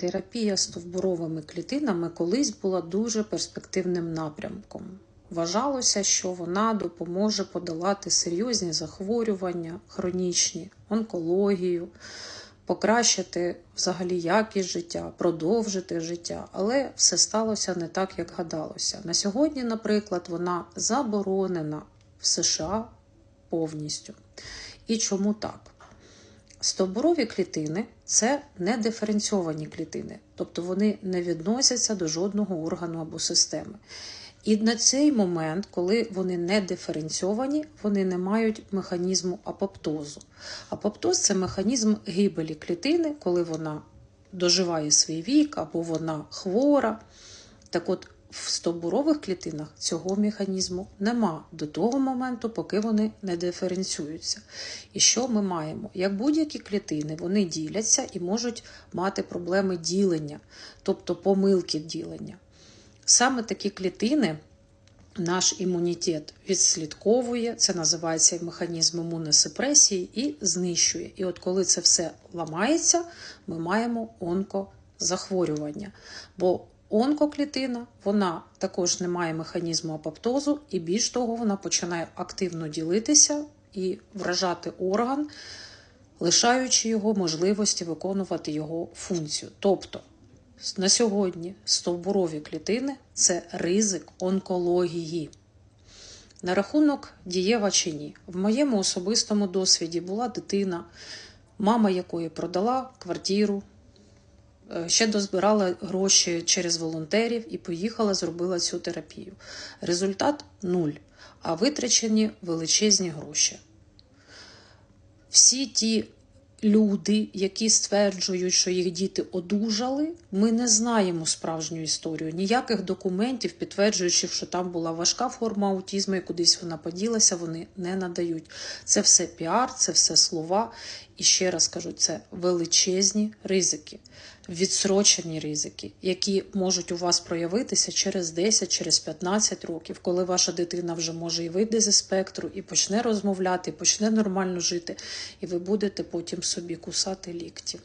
Терапія стовбуровими клітинами колись була дуже перспективним напрямком. Вважалося, що вона допоможе подолати серйозні захворювання, хронічні, онкологію, покращити взагалі якість життя, продовжити життя, але все сталося не так, як гадалося. На сьогодні, наприклад, вона заборонена в США повністю. І чому так? Стовбурові клітини це не диференційовані клітини, тобто вони не відносяться до жодного органу або системи. І на цей момент, коли вони не диференційовані, вони не мають механізму апоптозу. Апоптоз це механізм гибелі клітини, коли вона доживає свій вік або вона хвора. Так от в стовбурових клітинах цього механізму нема до того моменту, поки вони не диференціюються. І що ми маємо? Як будь-які клітини, вони діляться і можуть мати проблеми ділення, тобто помилки ділення. Саме такі клітини наш імунітет відслідковує, це називається механізм імуносупресії і знищує. І от коли це все ламається, ми маємо онкозахворювання. Бо онкоклітина вона також не має механізму апоптозу, і більш того, вона починає активно ділитися і вражати орган, лишаючи його можливості виконувати його функцію. Тобто на сьогодні стовбурові клітини це ризик онкології. На рахунок дієва чи ні. В моєму особистому досвіді була дитина, мама якої продала квартиру, ще дозбирала гроші через волонтерів і поїхала, зробила цю терапію. Результат нуль, а витрачені величезні гроші. Всі ті люди, які стверджують, що їх діти одужали, ми не знаємо справжню історію. Ніяких документів, підтверджуючих, що там була важка форма аутізму і кудись вона поділася, вони не надають. Це все піар, це все слова. І ще раз кажу, це величезні ризики, відсрочені ризики, які можуть у вас проявитися через 10, через 15 років, коли ваша дитина вже може і вийде зі спектру, і почне розмовляти, і почне нормально жити, і ви будете потім собі кусати лікті.